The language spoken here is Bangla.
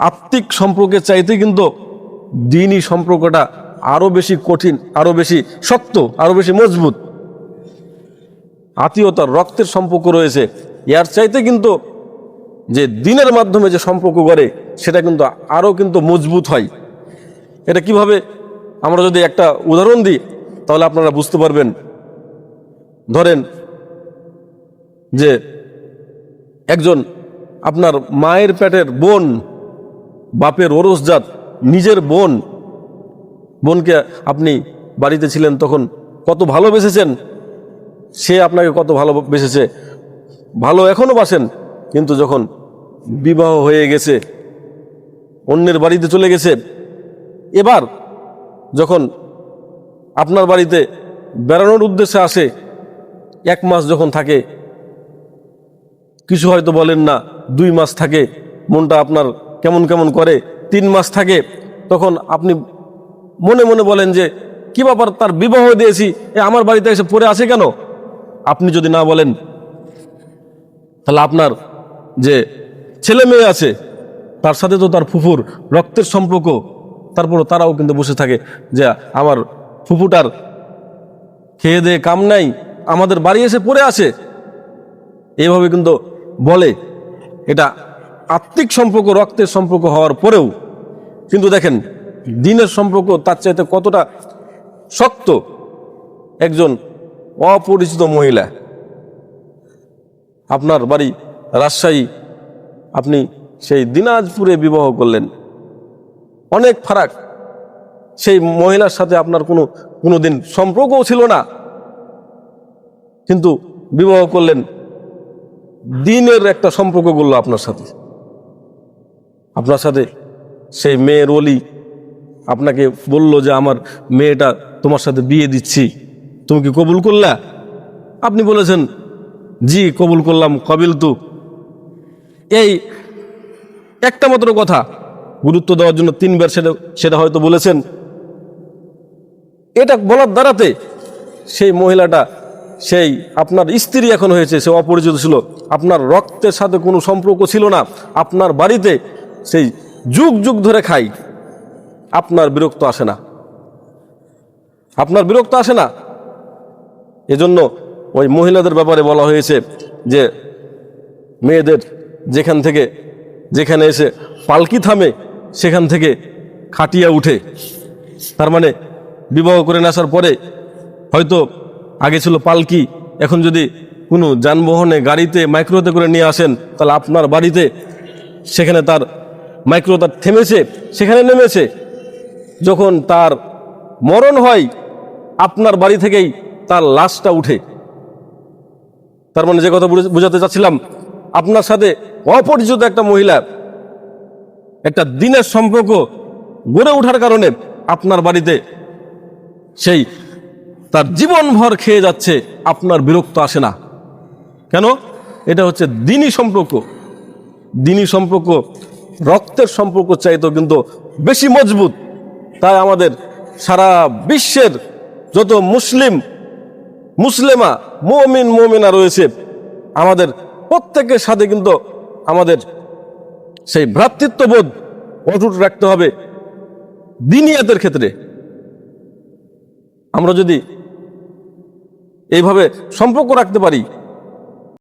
আত্মিক সম্পর্কের চাইতে কিন্তু দিনই সম্পর্কটা আরও বেশি কঠিন আরও বেশি শক্ত আরও বেশি মজবুত। আত্মীয়তার রক্তের সম্পর্ক রয়েছে। এর চাইতে কিন্তু যে দিনের মাধ্যমে যে সম্পর্ক করে সেটা কিন্তু আরও কিন্তু মজবুত হয়। এটা কীভাবে? আমরা যদি একটা উদাহরণ দিই, তাহলে আপনারা বুঝতে পারবেন। ধরেন যে একজন আপনার মায়ের পেটের বোন বাপের ওরসজাত নিজের বোন। বোনকে আপনি বাড়িতে ছিলেন তখন কত ভালোবেসেছেন? সে আপনাকে কত ভালোবেসেছে? ভালো এখনও বাসেন, কিন্তু যখন বিবাহ হয়ে গেছে, অন্যের বাড়িতে চলে গেছে, এবার যখন আপনার বাড়িতে বেড়ানোর উদ্দেশ্যে আসে, এক মাস যখন থাকে, কিছু হয়তো বলেন না, দুই মাস থাকে, মনটা আপনার কেমন কেমন করে তিন মাস থাকে, তখন আপনি মনে মনে বলেন যে, কি ব্যাপার, তার বিবাহ দিয়েছি, এ আমার বাড়িতে এসে পড়ে আছে কেন? আপনি যদি না বলেন, তাহলে আপনার যে ছেলে মেয়ে আছে, তার সাথে তো তার ফুফুর রক্তের সম্পর্ক, তারপরও তারাও কিন্তু বসে থাকে যে, আমার ফুফুটার খেয়ে দেয়ে কাম নাই, আমাদের বাড়ি এসে পড়ে আছে। এইভাবে কিন্তু বলে, এটা আত্মিক সম্পর্ক, রক্তের সম্পর্ক হওয়ার পরেও, কিন্তু দেখেন, দিনের সম্পর্ক তার চাইতে কতটা শক্ত একজন অপরিচিত মহিলা। আপনার বাড়ি রাজশাহী, আপনি সেই দিনাজপুরে বিবাহ করলেন। অনেক ফারাক। সেই মহিলার সাথে আপনার কোনো কোনো দিন সম্পর্কও ছিল না। কিন্তু বিবাহ করলেন, দিনের একটা সম্পর্ক করল আপনার সাথে। আপনার সাথে সেই মেয়ের অলি আপনাকে বলল যে আমার মেয়েটা তোমার সাথে বিয়ে দিচ্ছি। তুমি কি কবুল করলা? আপনি বলেছেন, জি, কবুল করলাম, কবিল তু। এই একটা মাত্র কথা গুরুত্ব দেওয়ার জন্য তিনবার সেটা সেটা হয়তো বলেছেন। এটা বলার দ্বারাতে সেই মহিলাটা, সেই আপনার স্ত্রী এখন হয়েছে, সে অপরিচিত ছিল। আপনার রক্তের সাথে কোনো সম্পর্ক ছিল না। আপনার বাড়িতে সেই যুগ যুগ ধরে খাই, আপনার বিরক্ত আসে না। আপনার বিরক্ত আসে না? এজন্য ওই মহিলাদের ব্যাপারে বলা হয়েছে যে, মেয়েদের যেখান থেকে, যেখানে এসে পালকি থামে, সেখান থেকে খাটিয়া উঠে। তার মানে বিবাহ করে আসার পরে হয়তো আগে ছিল পালকি, এখন যদি কোনো যানবাহনে গাড়িতে, মাইক্রোতে করে নিয়ে আসেন, তাহলে আপনার বাড়িতে সেখানে তার মাইক্রো তার থেমেছে, সেখানে নেমেছে। যখন তার মরণ হয়, আপনার বাড়ি থেকেই তার লাশটা উঠে। তার মানে যে কথা বুঝে- বোঝাতে চাচ্ছিলাম, আপনার সাথে অপরিচিত একটা মহিলা, একটা দিনের সম্পর্ক গড়ে ওঠার কারণে আপনার বাড়িতে সেই তার জীবনভর খেয়ে যাচ্ছে, আপনার বিরক্ত আসে না। কেন? এটা হচ্ছে দিনই সম্পর্ক। দিনই সম্পর্ক রক্তের সম্পর্ক চাইতো কিন্তু বেশি মজবুত। তাই আমাদের সারা বিশ্বের যত মুসলিম, মুসলিমা, মমিন, মমিনা রয়েছে, আমাদের প্রত্যেকের সাথে কিন্তু আমাদের সেই ভ্রাতৃত্ববোধ অটুট রাখতে হবে দিনিয়াতের ক্ষেত্রে। আমরা যদি এইভাবে সম্পর্ক রাখতে পারি